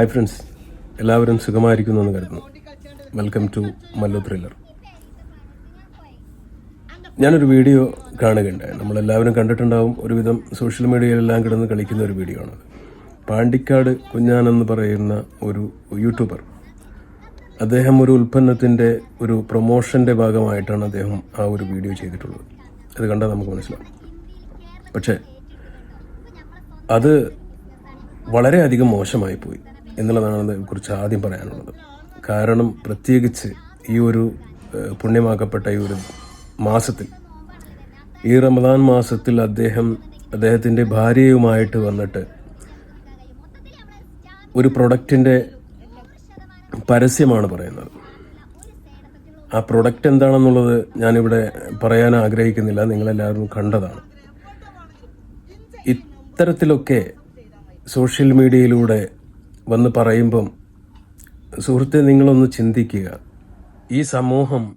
Hi friends എല്ലാവരും സുഖമായിരിക്കുന്നു എന്ന് കരുതുന്നു. വെൽക്കം ടു മല്ലു ത്രില്ലർ ഞാനൊരു വീഡിയോ കാണുകയുണ്ടായി. നമ്മളെല്ലാവരും കണ്ടിട്ടുണ്ടാവും. ഒരുവിധം സോഷ്യൽ മീഡിയയിലെല്ലാം കിടന്ന് കളിക്കുന്ന ഒരു വീഡിയോ ആണ് പാണ്ടിക്കാട് കുഞ്ഞാൻ എന്ന് പറയുന്ന ഒരു യൂട്യൂബർ അദ്ദേഹം ഒരു ഉൽപ്പന്നത്തിന്റെ ഒരു പ്രൊമോഷന്റെ ഭാഗമായിട്ടാണ് അദ്ദേഹം ആ ഒരു വീഡിയോ ചെയ്തിട്ടുള്ളത്. അത് കണ്ടാൽ നമുക്ക് മനസ്സിലാവും. പക്ഷേ അത് വളരെയധികം മോശമായി പോയി. എന്നുള്ളതാണ് അതിനെക്കുറിച്ച് ആദ്യം പറയാനുള്ളത്. കാരണം പ്രത്യേകിച്ച് ഈ ഒരു പുണ്യമാക്കപ്പെട്ട ഈ ഒരു മാസത്തിൽ ഈ റമദാൻ മാസത്തിൽ അദ്ദേഹം അദ്ദേഹത്തിന്റെ ഭാര്യയുമായിട്ട് വന്നിട്ട് ഒരു പ്രൊഡക്റ്റിന്റെ പരസ്യമാണ് പറയുന്നത്. ആ പ്രൊഡക്റ്റ് എന്താണെന്നുള്ളത് ഞാനിവിടെ പറയാൻ ആഗ്രഹിക്കുന്നില്ല. നിങ്ങളെല്ലാവരും കണ്ടതാണ്. ഇത്തരത്തിലൊക്കെ സോഷ്യൽ മീഡിയയിലൂടെ വന്ന് പറയുമ്പം സുഹൃത്തെ നിങ്ങളൊന്ന് ചിന്തിക്കുക. ഈ സമൂഹം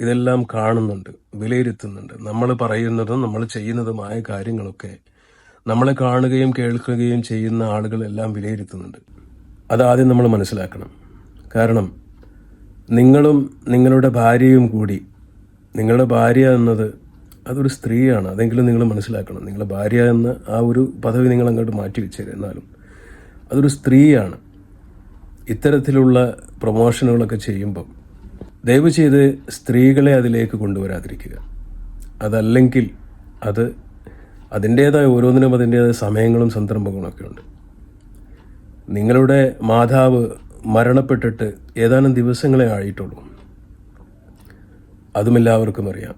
ഇതെല്ലാം കാണുന്നുണ്ട് വിലയിരുത്തുന്നുണ്ട്. നമ്മൾ പറയുന്നതും നമ്മൾ ചെയ്യുന്നതുമായ കാര്യങ്ങളൊക്കെ നമ്മളെ കാണുകയും കേൾക്കുകയും ചെയ്യുന്ന ആളുകളെല്ലാം വിലയിരുത്തുന്നുണ്ട്. അതാദ്യം നമ്മൾ മനസ്സിലാക്കണം. കാരണം നിങ്ങളും നിങ്ങളുടെ ഭാര്യയും കൂടി നിങ്ങളുടെ ഭാര്യ എന്നത് അതൊരു സ്ത്രീയാണ്. അതെങ്കിലും നിങ്ങൾ മനസ്സിലാക്കണം. നിങ്ങളുടെ ഭാര്യ എന്ന ആ ഒരു പദവി നിങ്ങൾ അങ്ങോട്ട് മാറ്റി വെച്ചേരും എന്നാലും. അതൊരു സ്ത്രീയാണ്. ഇത്തരത്തിലുള്ള പ്രൊമോഷനുകളൊക്കെ ചെയ്യുമ്പം ദയവ് ചെയ്ത് സ്ത്രീകളെ അതിലേക്ക് കൊണ്ടുവരാതിരിക്കുക. അതല്ലെങ്കിൽ അത് അതിന്റേതായ ഓരോന്നിനും അതിന്റേതായ സമയങ്ങളും സന്ദർഭങ്ങളൊക്കെ ഉണ്ട്. നിങ്ങളുടെ മാതാവ് മരണപ്പെട്ടിട്ട് ഏതാനും ദിവസങ്ങളെ ആയിട്ടുള്ളൂ. അതും എല്ലാവർക്കും അറിയാം.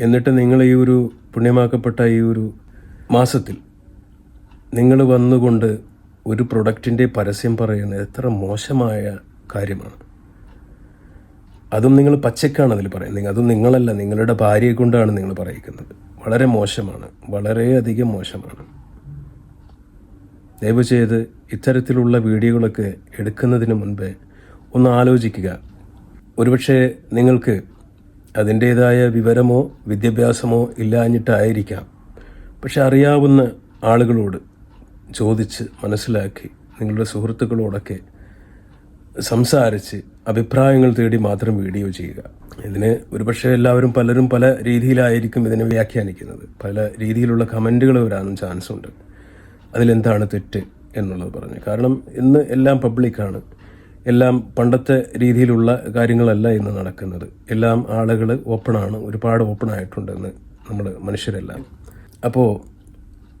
എന്നിട്ട് നിങ്ങൾ ഈ ഒരു പുണ്യമാക്കപ്പെട്ട ഈ ഒരു മാസത്തിൽ നിങ്ങൾ വന്നുകൊണ്ട് ഒരു പ്രൊഡക്റ്റിന്റെ പരസ്യം പറയുന്നത് എത്ര മോശമായ കാര്യമാണ്. അതും നിങ്ങൾ പച്ചക്കാണ് അതിൽ പറയുന്നത്. അതും നിങ്ങളല്ല നിങ്ങളുടെ ഭാര്യയെ കൊണ്ടാണ് നിങ്ങൾ പറയിക്കുന്നത്. വളരെ മോശമാണ്. വളരെയധികം മോശമാണ്. ദയവ് ചെയ്ത് ഇത്തരത്തിലുള്ള വീഡിയോകളൊക്കെ എടുക്കുന്നതിന് മുൻപേ ഒന്ന് ആലോചിക്കുക. ഒരുപക്ഷെ നിങ്ങൾക്ക് അതിന്റേതായ വിവരമോ വിദ്യാഭ്യാസമോ ഇല്ലാഞ്ഞിട്ടായിരിക്കാം. പക്ഷെ അറിയാവുന്ന ആളുകളോട് ചോദിച്ച് മനസ്സിലാക്കി നിങ്ങളുടെ സുഹൃത്തുക്കളോടൊക്കെ സംസാരിച്ച് അഭിപ്രായങ്ങൾ തേടി മാത്രം വീഡിയോ ചെയ്യുക. ഇതിന് ഒരുപക്ഷെ എല്ലാവരും പലരും പല രീതിയിലായിരിക്കും ഇതിനെ വ്യാഖ്യാനിക്കുന്നത്. പല രീതിയിലുള്ള കമന്റുകൾ വരാനും ചാൻസ് ഉണ്ട്. അതിലെന്താണ് തെറ്റ് എന്നുള്ളത് പറഞ്ഞു. കാരണം ഇന്ന് എല്ലാം പബ്ലിക്കാണ്. എല്ലാം പണ്ടത്തെ രീതിയിലുള്ള കാര്യങ്ങളല്ല ഇന്ന് നടക്കുന്നത്. എല്ലാം ആളുകൾ ഓപ്പണാണ്. ഒരുപാട് ഓപ്പൺ ആയിട്ടുണ്ടെന്ന് നമ്മൾ മനുഷ്യരെല്ലാം. അപ്പോൾ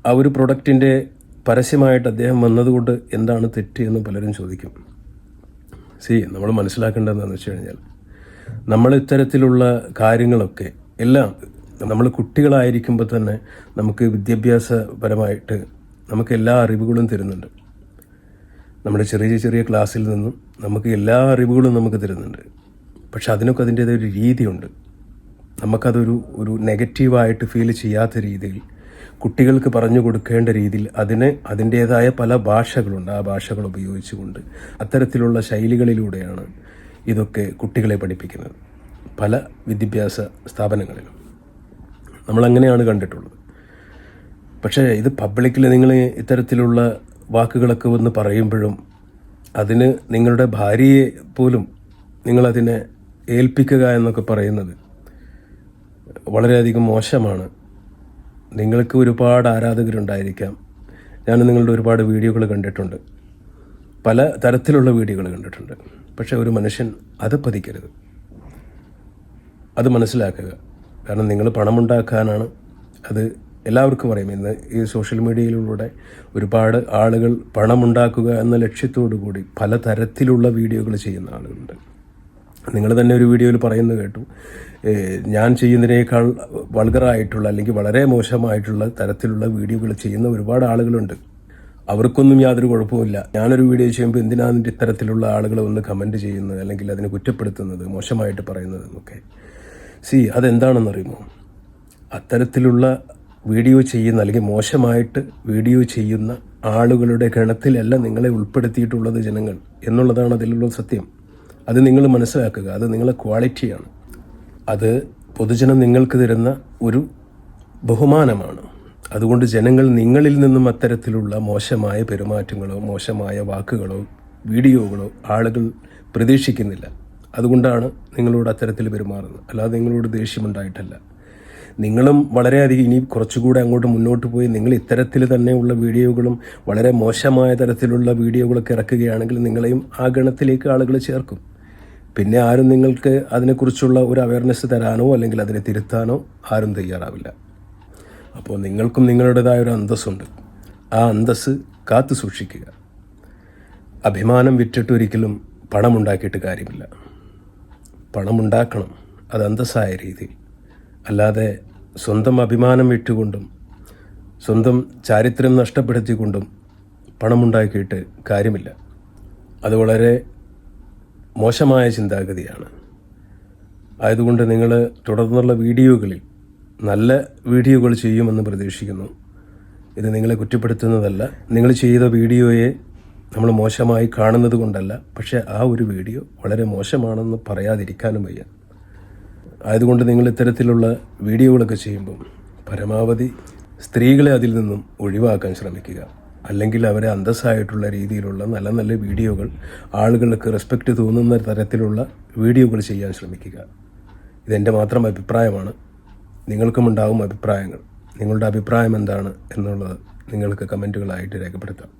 ആ ഒരു പ്രൊഡക്റ്റിന്റെ പരസ്യമായിട്ട് അദ്ദേഹം വന്നതുകൊണ്ട് എന്താണ് തെറ്റ് എന്ന് പലരും ചോദിക്കും. സി നമ്മൾ മനസ്സിലാക്കേണ്ടതെന്ന് വെച്ച് കഴിഞ്ഞാൽ നമ്മൾ ഇത്തരത്തിലുള്ള കാര്യങ്ങളൊക്കെ എല്ലാം നമ്മൾ കുട്ടികളായിരിക്കുമ്പോൾ തന്നെ നമുക്ക് വിദ്യാഭ്യാസപരമായിട്ട് നമുക്ക് എല്ലാ അറിവുകളും തരുന്നുണ്ട്. നമ്മുടെ ചെറിയ ചെറിയ ക്ലാസ്സിൽ നിന്നും നമുക്ക് എല്ലാ അറിവുകളും നമുക്ക് തരുന്നുണ്ട്. പക്ഷെ അതിനൊക്കെ അതിന്റേതായ ഒരു രീതിയുണ്ട്. നമുക്കതൊരു ഒരു നെഗറ്റീവായിട്ട് ഫീൽ ചെയ്യാത്ത രീതിയിൽ കുട്ടികൾക്ക് പറഞ്ഞു കൊടുക്കേണ്ട രീതിയിൽ അതിന് അതിന്റേതായ പല ഭാഷകളുണ്ട്. ആ ഭാഷകൾ ഉപയോഗിച്ചുകൊണ്ട് അത്തരത്തിലുള്ള ശൈലികളിലൂടെയാണ് ഇതൊക്കെ കുട്ടികളെ പഠിപ്പിക്കുന്നത്. പല വിദ്യാഭ്യാസ സ്ഥാപനങ്ങളിലും. നമ്മളങ്ങനെയാണ് കണ്ടിട്ടുള്ളത്. പക്ഷേ ഇത് പബ്ലിക്കിൽ നിങ്ങൾ ഇത്തരത്തിലുള്ള വാക്കുകളൊക്കെ വന്ന് പറയുമ്പോഴും അതിന് നിങ്ങളുടെ ഭാര്യയെ പോലും നിങ്ങളതിനെ ഏൽപ്പിക്കുക എന്നൊക്കെ പറയുന്നത് വളരെയധികം മോശമാണ്. നിങ്ങൾക്ക് ഒരുപാട് ആരാധകരുണ്ടായിരിക്കാം. ഞാൻ നിങ്ങളുടെ ഒരുപാട് വീഡിയോകൾ കണ്ടിട്ടുണ്ട്. പല തരത്തിലുള്ള വീഡിയോകൾ കണ്ടിട്ടുണ്ട്. പക്ഷേ ഒരു മനുഷ്യൻ അത് പതിക്കരുത്. അത് മനസ്സിലാക്കുക. കാരണം നിങ്ങൾ പണമുണ്ടാക്കാനാണ് അത് എല്ലാവർക്കും അറിയാം. ഇന്ന് ഈ സോഷ്യൽ മീഡിയയിലൂടെ ഒരുപാട് ആളുകൾ പണമുണ്ടാക്കുക എന്ന ലക്ഷ്യത്തോടു കൂടി പല തരത്തിലുള്ള വീഡിയോകൾ ചെയ്യുന്ന ആളുകളുണ്ട്. നിങ്ങൾ തന്നെ ഒരു വീഡിയോയിൽ പറയുന്നത് കേട്ടു. ഞാൻ ചെയ്യുന്നതിനേക്കാൾ വൾഗറായിട്ടുള്ള അല്ലെങ്കിൽ വളരെ മോശമായിട്ടുള്ള തരത്തിലുള്ള വീഡിയോകൾ ചെയ്യുന്ന ഒരുപാട് ആളുകളുണ്ട്. അവർക്കൊന്നും യാതൊരു കുഴപ്പമില്ല ഞാനൊരു വീഡിയോ ചെയ്യുമ്പോൾ എന്തിനാണ് ഇത്തരത്തിലുള്ള ആളുകൾ ഒന്ന് കമന്റ് ചെയ്യുന്നത് അല്ലെങ്കിൽ അതിനെ കുറ്റപ്പെടുത്തുന്നത് മോശമായിട്ട് പറയുന്നത് എന്നൊക്കെ. സി അതെന്താണെന്നറിയുമോ? അത്തരത്തിലുള്ള വീഡിയോ ചെയ്യുന്ന അല്ലെങ്കിൽ മോശമായിട്ട് വീഡിയോ ചെയ്യുന്ന ആളുകളുടെ ഗണത്തിലല്ല നിങ്ങളെ ഉൾപ്പെടുത്തിയിട്ടുള്ളത് ജനങ്ങൾ. എന്നുള്ളതാണ് അതിലുള്ള സത്യം. അത് നിങ്ങൾ മനസ്സിലാക്കുക. അത് നിങ്ങളെ ക്വാളിറ്റിയാണ് അത് പൊതുജനം നിങ്ങൾക്ക് തരുന്ന ഒരു ബഹുമാനമാണ്. അതുകൊണ്ട് ജനങ്ങൾ നിങ്ങളിൽ നിന്നും അത്തരത്തിലുള്ള മോശമായ പെരുമാറ്റങ്ങളോ മോശമായ വാക്കുകളോ വീഡിയോകളോ ആളുകൾ പ്രതീക്ഷിക്കുന്നില്ല. അതുകൊണ്ടാണ് നിങ്ങളോട് അത്തരത്തിൽ പെരുമാറുന്നത്. അല്ലാതെ നിങ്ങളോട് ദേഷ്യമുണ്ടായിട്ടല്ല നിങ്ങളും വളരെയധികം ഇനി കുറച്ചുകൂടെ അങ്ങോട്ട് മുന്നോട്ട് പോയി നിങ്ങൾ ഇത്തരത്തിൽ തന്നെയുള്ള വീഡിയോകളും വളരെ മോശമായ തരത്തിലുള്ള വീഡിയോകളൊക്കെ ഇറക്കുകയാണെങ്കിൽ നിങ്ങളെയും ആ ഗണത്തിലേക്ക് ആളുകൾ ചേർക്കും. പിന്നെ ആരും നിങ്ങൾക്ക് അതിനെക്കുറിച്ചുള്ള ഒരു അവയർനെസ് തരാനോ അല്ലെങ്കിൽ അതിനെ തിരുത്താനോ ആരും തയ്യാറാവില്ല. അപ്പോൾ നിങ്ങൾക്കും നിങ്ങളുടേതായ ഒരു അന്തസ്സുണ്ട്. ആ അന്തസ്സ് കാത്തു സൂക്ഷിക്കുക. അഭിമാനം വിറ്റിട്ട് ഒരിക്കലും പണമുണ്ടാക്കിയിട്ട് കാര്യമില്ല. പണമുണ്ടാക്കണം. അത് അന്തസ്സായ രീതി. അല്ലാതെ സ്വന്തം അഭിമാനം വിട്ടുകൊണ്ടും സ്വന്തം ചാരിത്രം നഷ്ടപ്പെടുത്തിക്കൊണ്ടും പണമുണ്ടാക്കിയിട്ട് കാര്യമില്ല. അത് വളരെ മോശമായ ചിന്താഗതിയാണ്. ആയതുകൊണ്ട് നിങ്ങൾ തുടർന്നുള്ള വീഡിയോകളിൽ നല്ല വീഡിയോകൾ ചെയ്യുമെന്ന് പ്രതീക്ഷിക്കുന്നു. ഇത് നിങ്ങളെ കുറ്റപ്പെടുത്തുന്നതല്ല. നിങ്ങൾ ചെയ്ത വീഡിയോയെ നമ്മൾ മോശമായി കാണുന്നത് കൊണ്ടല്ല. പക്ഷേ ആ ഒരു വീഡിയോ വളരെ മോശമാണെന്ന് പറയാതിരിക്കാനും വയ്യ. ആയതുകൊണ്ട് നിങ്ങൾ ഇത്തരത്തിലുള്ള വീഡിയോകളൊക്കെ ചെയ്യുമ്പം പരമാവധി സ്ത്രീകളെ അതിൽ നിന്നും ഒഴിവാക്കാൻ ശ്രമിക്കുക. അല്ലെങ്കിൽ അവരെ അന്തസ്സായിട്ടുള്ള രീതിയിലുള്ള നല്ല നല്ല വീഡിയോകൾ ആളുകൾക്ക് റെസ്പെക്റ്റ് തോന്നുന്ന തരത്തിലുള്ള വീഡിയോകൾ ചെയ്യാൻ ശ്രമിക്കുക. ഇതെന്റെ മാത്രം അഭിപ്രായമാണ്. നിങ്ങൾക്കും ഉണ്ടാകും അഭിപ്രായങ്ങൾ. നിങ്ങളുടെ അഭിപ്രായം എന്താണ് എന്നുള്ളത് നിങ്ങൾക്ക് കമന്റുകളായിട്ട് രേഖപ്പെടുത്താം.